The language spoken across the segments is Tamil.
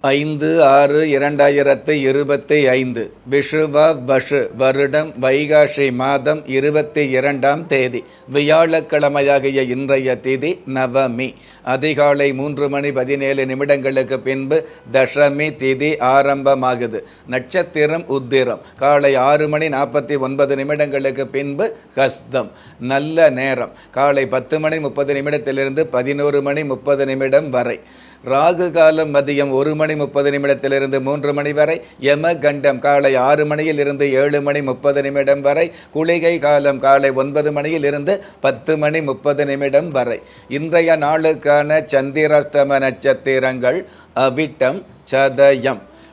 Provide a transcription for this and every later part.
ஐந்து ஆறு இரண்டாயிரத்து இருபத்தி ஐந்து. விஷுவ வஷு வருடம் வைகாஷி மாதம் இருபத்தி இரண்டாம் தேதி. வியாழக்கிழமையாகிய இன்றைய திதி நவமி. அதிகாலை மூன்று மணி பதினேழு நிமிடங்களுக்கு பின்பு தசமி திதி ஆரம்பமாகுது. நட்சத்திரம் உத்திரம். காலை ஆறு மணி நாற்பத்தி ஒன்பது நிமிடங்களுக்கு பின்பு ஹஸ்தம். நல்ல நேரம். காலை பத்து மணி முப்பது நிமிடத்திலிருந்து பதினோரு மணி முப்பது நிமிடம் வரை. ராகு காலம் மதியம் ஒரு மணி முப்பது நிமிடத்திலிருந்து மூன்று மணி வரை யம கண்டம் காலை ஆறு மணியில் இருந்து ஏழு மணி முப்பது நிமிடம் வரை குளிகை காலம் காலை ஒன்பது மணியில் இருந்து பத்து மணி முப்பது நிமிடம் வரை. இன்றைய நாளுக்கான சந்திராஷ்டம நட்சத்திரங்கள் அவிட்டம் சதயம்.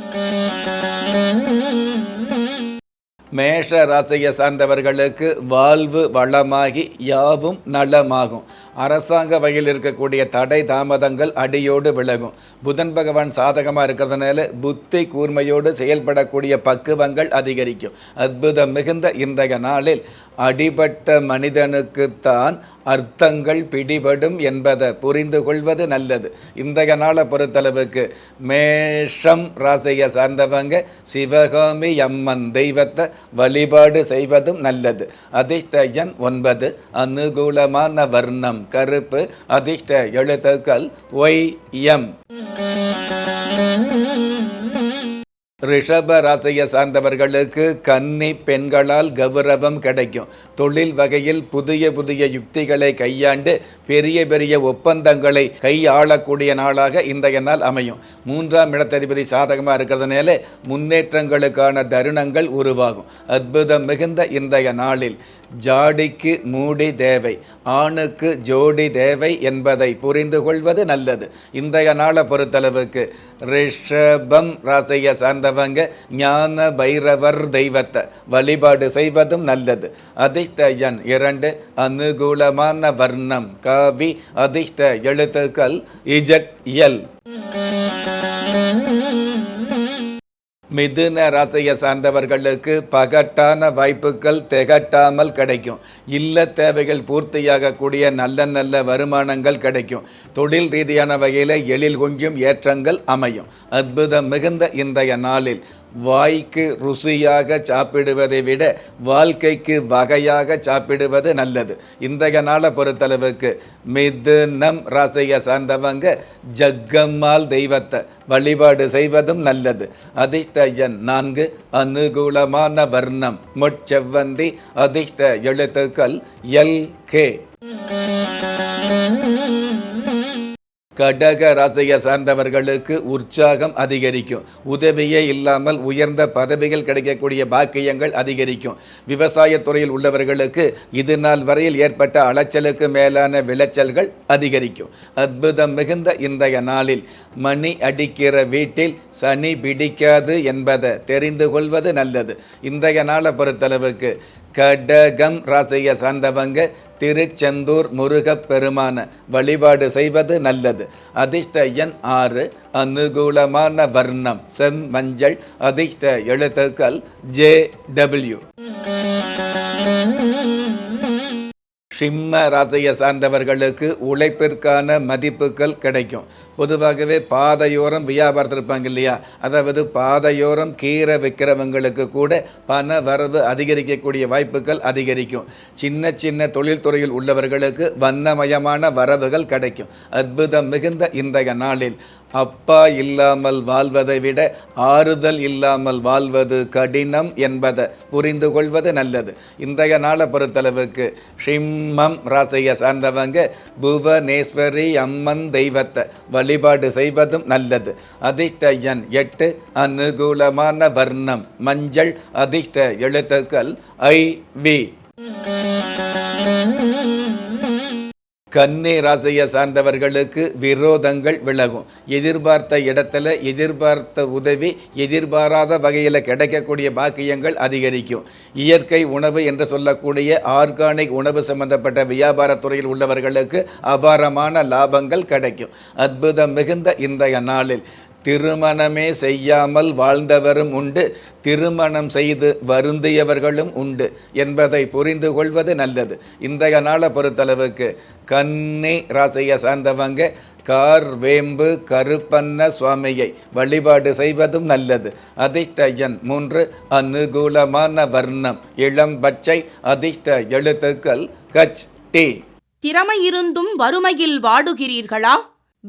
Thank you. மேஷ ராசியை சார்ந்தவர்களுக்கு வாழ்வு வளமாகி யாவும் நலமாகும். அரசாங்க வகையில் இருக்கக்கூடிய தடை தாமதங்கள் அடியோடு விலகும். புதன் பகவான் சாதகமாக இருக்கிறதுனால புத்தி கூர்மையோடு செயல்படக்கூடிய பக்குவங்கள் அதிகரிக்கும். அற்புதம் மிகுந்த இன்றைய நாளில் அடிபட்ட மனிதனுக்குத்தான் அர்த்தங்கள் பிடிபடும் என்பதை புரிந்து கொள்வது நல்லது. இன்றைய நாளை பொறுத்தளவுக்கு மேஷம் ராசியை சார்ந்தவங்க சிவகாமி அம்மன் தெய்வத்தை வழிபாடு செய்வதும் நல்லது. அதிர்ஷ்ட எண் ஒன்பது அனுகூலமான வர்ணம் கருப்பு அதிர்ஷ்ட எழுத்துக்கள் ஒய் எம். ரிஷப ராசியை சார்ந்தவர்களுக்கு கன்னி பெண்களால் கௌரவம் கிடைக்கும். தொழில் வகையில் புதிய புதிய யுக்திகளை கையாண்டு பெரிய பெரிய ஒப்பந்தங்களை கையாளக்கூடிய நாளாக இன்றைய நாள் அமையும். மூன்றாம் இடத்ததிபதி சாதகமாக இருக்கிறதுனால முன்னேற்றங்களுக்கான தருணங்கள் உருவாகும். அற்புதம் மிகுந்த இன்றைய நாளில் ஜாடிக்கு மூடி தேவை ஆணுக்கு ஜோடி தேவை என்பதை புரிந்து கொள்வது நல்லது. இன்றைய நாளை பொறுத்தளவுக்கு ரிஷபம் ராசியை சார்ந்தவங்க ஞான பைரவர் தெய்வத்தை வழிபாடு செய்வதும் நல்லது. அதிர்ஷ்ட எண் இரண்டு அனுகூலமான வர்ணம் காவி அதிர்ஷ்ட எழுத்துக்கள் இஜட் எல் மிதுன ராசியை சார்ந்தவர்களுக்கு பகட்டான வாய்ப்புகள் திகட்டாமல் கிடைக்கும். இல்ல தேவைகள் பூர்த்தியாகக்கூடிய நல்ல நல்ல வருமானங்கள் கிடைக்கும். தொழில் ரீதியான வகையில் எழில் கொஞ்சம் ஏற்றங்கள் அமையும். அற்புதம் மிகுந்த இன்றைய நாளில். வாய்க்கு ருசியாக சாப்பிடுவதை விட வாழ்க்கைக்கு வகையாக சாப்பிடுவது நல்லது. இன்றைய நாளை பொறுத்தளவுக்கு மிதுனம் ராசியை சார்ந்தவங்க ஜக்கம்மாள் தெய்வத்தை வழிபாடு செய்வதும் நல்லது. அதிர்ஷ்டஜன் நான்கு அனுகூலமான வர்ணம் முட்செவ்வந்தி அதிர்ஷ்ட எழுத்துக்கள் எல் கே. கடக ராசியை சார்ந்தவர்களுக்கு உற்சாகம் அதிகரிக்கும். உதவியே இல்லாமல் உயர்ந்த பதவிகள் கிடைக்கக்கூடிய பாக்கியங்கள் அதிகரிக்கும். விவசாயத்துறையில் உள்ளவர்களுக்கு இது நாள் வரையில் ஏற்பட்ட அலைச்சலுக்கு மேலான விளைச்சல்கள் அதிகரிக்கும். அற்புதம் மிகுந்த இன்றைய நாளில் மணி அடிக்கிற வீட்டில் சனி பிடிக்காது என்பதை தெரிந்து கொள்வது நல்லது. இன்றைய நாளை பொறுத்தளவுக்கு கடகம் ராசிய சார்ந்தவங்க திருச்செந்தூர் முருகப் பெருமான வழிபாடு செய்வது நல்லது. அதிர்ஷ்ட எண் ஆறு அனுகூலமான வர்ணம் செம் மஞ்சள் அதிர்ஷ்ட எழுத்துக்கள் ஜே டபிள்யூ. சிம்ம ராசியை சார்ந்தவர்களுக்கு உழைப்பிற்கான மதிப்புகள் கிடைக்கும். பொதுவாகவே பாதையோரம் வியாபாரத்தில் இருப்பாங்க இல்லையா? அதாவது பாதையோரம் கீரை விற்கிறவங்களுக்கு கூட பண வரவு அதிகரிக்கக்கூடிய வாய்ப்புகள் அதிகரிக்கும். சின்ன சின்ன தொழில்துறையில் உள்ளவர்களுக்கு வண்ணமயமான வரவுகள் கிடைக்கும். அற்புதம் மிகுந்த இன்றைய நாளில். அப்பா இல்லாமல் வாழ்வதை விட ஆறுதல் இல்லாமல் வாழ்வது கடினம் என்பதை புரிந்து கொள்வது நல்லது. இன்றைய நாளை பொறுத்தளவுக்கு ஷிம்மம் ராசியை சார்ந்தவங்க புவனேஸ்வரி அம்மன் தெய்வத்தை வழிபாடு செய்வதும் நல்லது. அதிர்ஷ்ட எண் எட்டு அனுகூலமான வர்ணம் மஞ்சள் அதிர்ஷ்ட எழுத்துக்கள் ஐ வி. கன்னி ராசியை சார்ந்தவர்களுக்கு விரோதங்கள் விலகும். எதிர்பார்த்த இடத்துல எதிர்பார்த்த உதவி எதிர்பாராத வகையில் கிடைக்கக்கூடிய பாக்கியங்கள் அதிகரிக்கும். இயற்கை உணவு என்று சொல்லக்கூடிய ஆர்கானிக் உணவு சம்பந்தப்பட்ட வியாபாரத்துறையில் உள்ளவர்களுக்கு அபாரமான லாபங்கள் கிடைக்கும். அற்புதம் மிகுந்த இன்றைய நாளில். திருமணமே செய்யாமல் வாழ்ந்தவரும் உண்டு. திருமணம் செய்து வருந்தியவர்களும் உண்டு என்பதை புரிந்து கொள்வது நல்லது. இன்றைய நாளை பொறுத்தளவுக்கு கன்னி ராசியை சார்ந்தவங்க கார் வேம்பு கருப்பண்ண சுவாமியை வழிபாடு செய்வதும் நல்லது. அதிர்ஷ்ட எண் மூன்று அனுகூலமான வர்ணம் இளம் பச்சை அதிர்ஷ்ட எழுத்துக்கள் கச் டி. திறமை இருந்தும் வறுமையில் வாடுகிறீர்களா?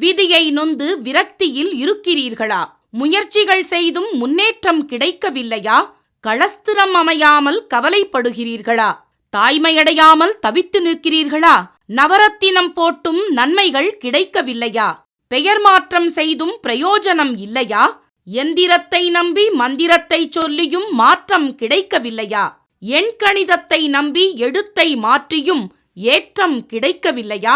விதியை நொந்து விரக்தியில் இருக்கிறீர்களா? முயற்சிகள் செய்தும் முன்னேற்றம் கிடைக்கவில்லையா? களஸ்திரம் அமையாமல் கவலைப்படுகிறீர்களா? தாய்மையடையாமல் தவித்து நிற்கிறீர்களா? நவரத்தினம் போட்டும் நன்மைகள் கிடைக்கவில்லையா? பெயர் மாற்றம் செய்தும் பிரயோஜனம் இல்லையா? எந்திரத்தை நம்பி மந்திரத்தை சொல்லியும் மாற்றம் கிடைக்கவில்லையா? எண்கணிதத்தை நம்பி எழுத்தை மாற்றியும் ஏற்றம் கிடைக்கவில்லையா?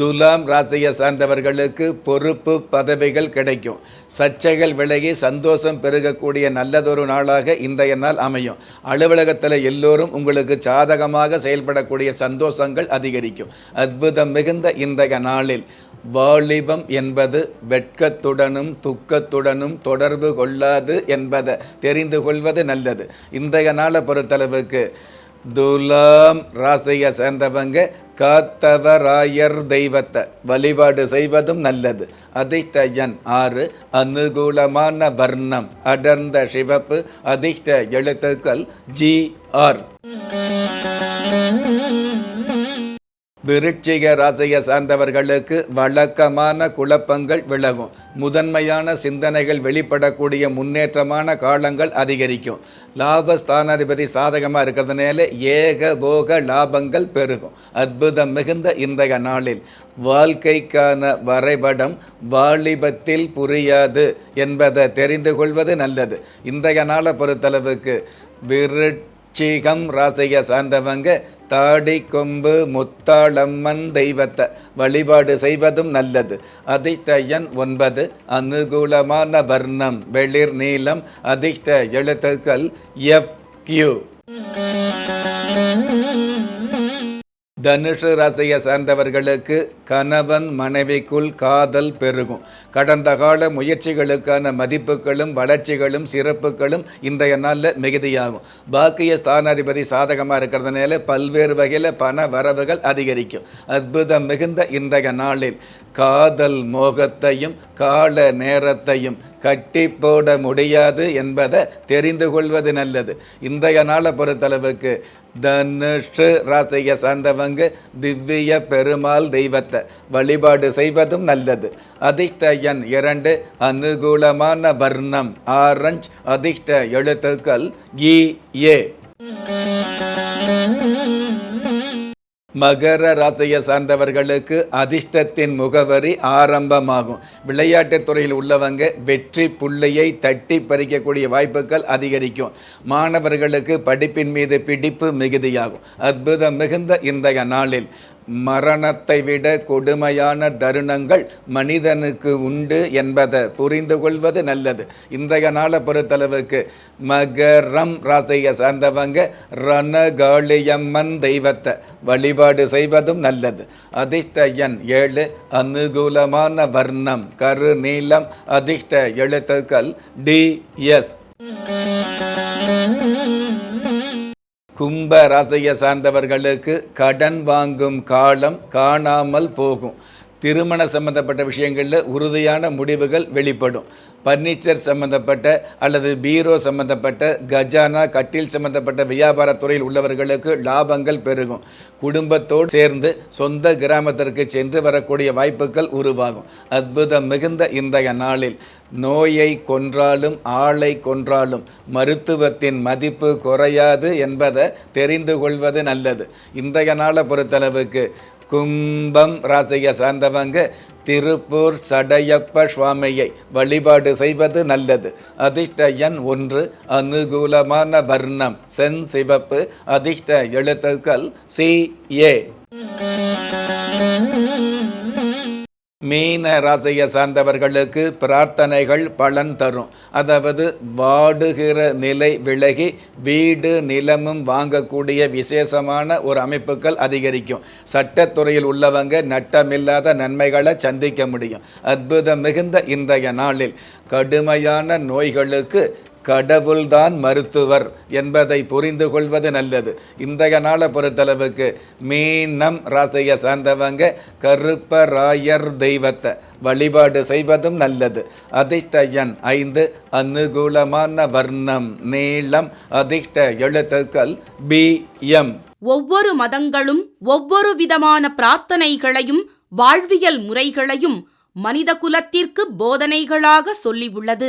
துலாம் ராசியை சார்ந்தவர்களுக்கு பொறுப்பு பதவிகள் கிடைக்கும். சர்ச்சைகள் விலகி சந்தோஷம் பெருகக்கூடிய நல்லதொரு நாளாக இன்றைய நாள் அமையும். அலுவலகத்தில் எல்லோரும் உங்களுக்கு சாதகமாக செயல்படக்கூடிய சந்தோஷங்கள் அதிகரிக்கும். அற்புதம் மிகுந்த இன்றைய நாளில் வாலிபம் என்பது வெட்கத்துடனும் துக்கத்துடனும் தொடர்பு கொள்ளாது என்பதை தெரிந்து கொள்வது நல்லது. இன்றைய நாளை பொறுத்தளவுக்கு துலாம் ராசியை சேர்ந்தவங்க காத்தவராயர் தெய்வத்தை வழிபாடு செய்வதும் நல்லது. அதிர்ஷ்ட எண் ஆறு அனுகூலமான வர்ணம் அடர்ந்த சிவப்பு அதிர்ஷ்ட எழுத்துக்கள் ஜி ஆர். விருட்சிக ராசியை சார்ந்தவர்களுக்கு வழக்கமான குழப்பங்கள் விலகும். முதன்மையான சிந்தனைகள் வெளிப்படக்கூடிய முன்னேற்றமான காலங்கள் அதிகரிக்கும். லாபஸ்தானாதிபதி சாதகமாக இருக்கிறதுனால ஏக போக லாபங்கள் பெருகும். அற்புதம் மிகுந்த இன்றைய நாளில். வாழ்க்கைக்கான வரைபடம் வாலிபத்தில் புரியாது என்பதை தெரிந்து கொள்வது நல்லது. இன்றைய நாளை பொறுத்தளவுக்கு விருட் சீகம் ராசைய சார்ந்தவங்க தாடி கொம்பு முத்தாளம்மன் தெய்வத்தை வழிபாடு செய்வதும் நல்லது. அதிர்ஷ்டயன் ஒன்பது அனுகூலமான வர்ணம் வெளிர் நீளம் அதிர்ஷ்ட எழுத்துக்கள் எஃப் கியூ தனுஷு ராசியை சார்ந்தவர்களுக்கு கணவன் மனைவிக்குள் காதல் பெருகும். கடந்த கால முயற்சிகளுக்கான மதிப்புகளும் வளர்ச்சிகளும் சிறப்புகளும் இன்றைய நாளில் மிகுதியாகும். பாக்கிய ஸ்தானாதிபதி சாதகமாக இருக்கிறதுனால பல்வேறு வகையில் பண வரவுகள் அதிகரிக்கும். அற்புதம் மிகுந்த இன்றைய நாளில் காதல் மோகத்தையும் கால நேரத்தையும் கட்டி போட முடியாது என்பதை தெரிந்து கொள்வது நல்லது. இன்றைய நாளை பொறுத்தளவுக்கு தனுஷு ராசியை சார்ந்தவங்க திவ்ய பெருமாள் தெய்வத்தை வழிபாடு செய்வதும் நல்லது. அதிர்ஷ்ட எண் இரண்டு அனுகூலமான வர்ணம் ஆரஞ்ச். அதிர்ஷ்ட எழுத்துக்கள் இ ஏ. மகர ராசியை சார்ந்தவர்களுக்கு அதிர்ஷ்டத்தின் முகவரி ஆரம்பமாகும். விளையாட்டுத் துறையில் உள்ளவங்க வெற்றி புள்ளியை தட்டி பறிக்கக்கூடிய வாய்ப்புகள் அதிகரிக்கும். மாணவர்களுக்கு படிப்பின் மீது பிடிப்பு மிகுதியாகும். அற்புதம் மிகுந்த இன்றைய நாளில். மரணத்தை விட கொடுமையான தருணங்கள் மனிதனுக்கு உண்டு என்பதை புரிந்து கொள்வது நல்லது. இன்றைய நாளை பொறுத்தளவுக்கு மகரம் ராசியை சார்ந்தவங்க ரணகாளியம்மன் தெய்வத்தை வழிபாடு செய்வதும் நல்லது. அதிர்ஷ்ட எண் ஏழு அனுகூலமான வர்ணம் கரு நீளம் அதிர்ஷ்ட எழுத்துக்கள் டி எஸ். கும்ப ராசியை சார்ந்தவர்களுக்கு கடன் வாங்கும் காலம் காணாமல் போகும். திருமண சம்பந்தப்பட்ட விஷயங்களில் உறுதியான முடிவுகள் வெளிப்படும். பர்னிச்சர் சம்பந்தப்பட்ட அல்லது பீரோ சம்பந்தப்பட்ட கஜானா கட்டில் சம்பந்தப்பட்ட வியாபாரத் துறையில் உள்ளவர்களுக்கு லாபங்கள் பெருகும். குடும்பத்தோடு சேர்ந்து சொந்த கிராமத்திற்கு சென்று வரக்கூடிய வாய்ப்புகள் உருவாகும். அற்புதம் மிகுந்த இன்றைய நாளில். நோயை கொன்றாலும் ஆளை கொன்றாலும் மருத்துவத்தின் மதிப்பு குறையாது என்பதை தெரிந்து கொள்வது நல்லது. இன்றைய நாளை பொறுத்தளவுக்கு கும்பம் ராசியை சார்ந்தவங்க திருப்பூர் சடையப்ப சுவாமியை வழிபாடு செய்வது நல்லது. அதிர்ஷ்ட எண் ஒன்று அனுகூலமான வர்ணம் சென் சிவப்பு அதிர்ஷ்ட எழுத்துக்கள் சி ஏ. மீன ராசியை சார்ந்தவர்களுக்கு பிரார்த்தனைகள் பலன் தரும். அதாவது வாடுகிற நிலை விலகி வீடு நிலமும் வாங்கக்கூடிய விசேஷமான ஒரு அமைப்புகள் அதிகரிக்கும். சட்டத்துறையில் உள்ளவங்க நட்டமில்லாத நன்மைகளை சந்திக்க முடியும். அற்புதம் மிகுந்த இன்றைய நாளில். கடுமையான நோய்களுக்கு கடவுள்தான் மருத்துவர் என்பதை புரிந்து கொள்வது நல்லது. இன்றைய நாளை பொறுத்தளவுக்கு மீனம் ராசியை சார்ந்தவங்க கருப்பராயர் தெய்வத்தை வழிபாடு செய்வதும் நல்லது. அதிர்ஷ்ட எண் ஐந்து அனுகூலமான வர்ணம் நீளம் அதிர்ஷ்ட எழுத்துக்கள் பி எம். ஒவ்வொரு மதங்களும் ஒவ்வொரு விதமான பிரார்த்தனைகளையும் வாழ்வியல் முறைகளையும் மனித குலத்திற்கு போதனைகளாக சொல்லியுள்ளது